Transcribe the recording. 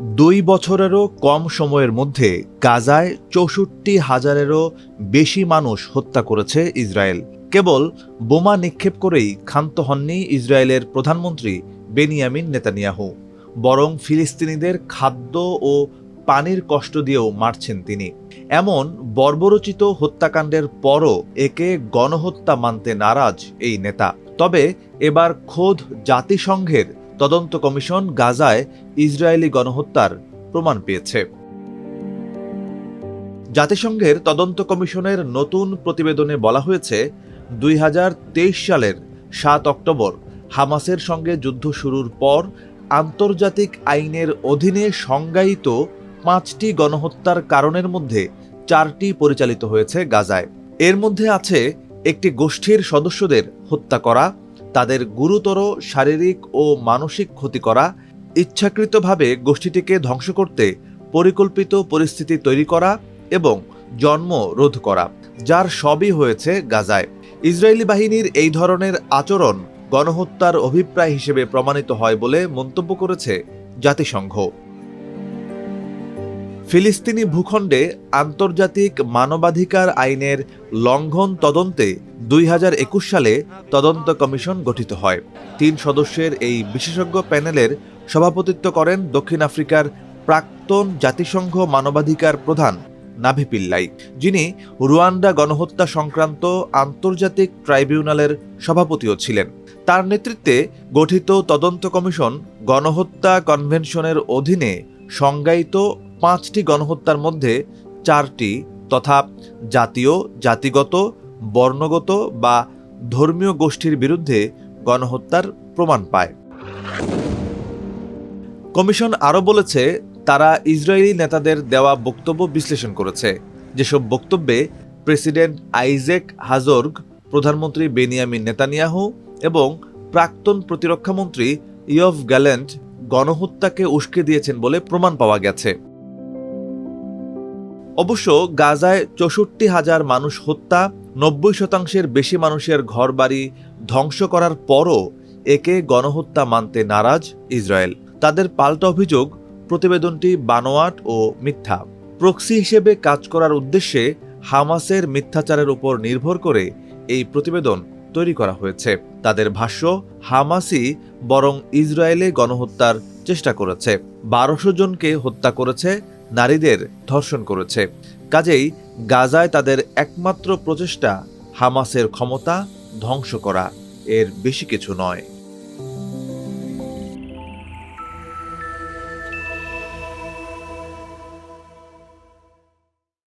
দুই বছরেরও কম সময়ের মধ্যে গাজায় চৌষট্টি হাজারেরও বেশি মানুষ হত্যা করেছে ইসরায়েল। কেবল বোমা নিক্ষেপ করেই ক্ষান্ত হননি ইসরায়েলের প্রধানমন্ত্রী বেনিয়ামিন নেতানিয়াহু, বরং ফিলিস্তিনিদের খাদ্য ও পানির কষ্ট দিয়েও মারছেন তিনি। এমন বর্বরচিত হত্যাকাণ্ডের পরও একে গণহত্যা মানতে নারাজ এই নেতা। তবে এবার খোদ জাতিসংঘের তদন্ত কমিশন গাজায় ইসরায়েলি গণহত্যার প্রমাণ পেয়েছে। জাতিসংঘের তদন্ত কমিশনের নতুন প্রতিবেদনে বলা হয়েছে, দুই হাজার তেইশ সালের সাত অক্টোবর হামাসের সঙ্গে যুদ্ধ শুরুর পর আন্তর্জাতিক আইনের অধীনে সংজ্ঞায়িত পাঁচটি গণহত্যার কারণের মধ্যে চারটি পরিচালিত হয়েছে গাজায়। এর মধ্যে আছে একটি গোষ্ঠীর সদস্যদের হত্যা করা তাদের গুরুতর শারীরিক ও মানসিক ক্ষতি করা, ইচ্ছাকৃতভাবে গোষ্ঠীটিকে ধ্বংস করতে পরিকল্পিত পরিস্থিতি তৈরি করা এবং জন্ম রোধ করা, যার সবই হয়েছে গাজায়। ইসরায়েলি বাহিনীর এই ধরনের আচরণ গণহত্যার অভিপ্রায় হিসেবে প্রমাণিত হয় বলে মন্তব্য করেছে জাতিসংঘ। ফিলিস্তিনি ভূখণ্ডে আন্তর্জাতিক মানবাধিকার আইনের লঙ্ঘন তদন্তে দুই হাজার একুশ সালে তদন্ত কমিশন গঠিত হয়। তিন সদস্যের এই বিশেষজ্ঞ প্যানেলের সভাপতিত্ব করেন দক্ষিণ আফ্রিকার প্রাক্তন জাতিসংঘ মানবাধিকার প্রধান নাভি পিল্লাই, যিনি রুয়ান্ডা গণহত্যা সংক্রান্ত আন্তর্জাতিক ট্রাইব্যুনালের সভাপতিও ছিলেন। তার নেতৃত্বে গঠিত তদন্ত কমিশন গণহত্যা কনভেনশনের অধীনে সংজ্ঞায়িত পাঁচটি গণহত্যার মধ্যে চারটি তথা জাতীয়, জাতিগত, বর্ণগত বা ধর্মীয় গোষ্ঠীর বিরুদ্ধে গণহত্যার প্রমাণ পায়। কমিশন আরও বলেছে, তারা ইসরায়েলি নেতাদের দেওয়া বক্তব্য বিশ্লেষণ করেছে। যেসব বক্তব্যে প্রেসিডেন্ট আইজেক হাজর্গ, প্রধানমন্ত্রী বেনিয়ামিন নেতানিয়াহু এবং প্রাক্তন প্রতিরক্ষামন্ত্রী ইয়ফ গ্যালেন্ট গণহত্যাকে উস্কে দিয়েছেন বলে প্রমাণ পাওয়া গেছে। অবশ্য গাজায় চৌষট্টি হাজার মানুষ হত্যা, নব্বই শতাংশের বেশি মানুষের ঘরবাড়ি ধ্বংস করার পরও একে গণহত্যা মানতে নারাজ ইসরায়েল। তাদের পাল্টা অভিযোগ, প্রতিবেদনটি বানোয়াট ও মিথ্যা। প্রক্সি হিসেবে কাজ করার উদ্দেশ্যে হামাসের মিথ্যাচারের উপর নির্ভর করে এই প্রতিবেদন তৈরি করা হয়েছে। তাদের ভাষ্য, হামাসই বরং ইসরায়েলে গণহত্যার চেষ্টা করেছে। বারোশো জনকে হত্যা করেছে নারীদের ধর্ষণ করেছে। কাজেই গাজায় তাদের একমাত্র প্রচেষ্টা হামাসের ক্ষমতা ধ্বংস করা। এর বেশি কিছু নয়।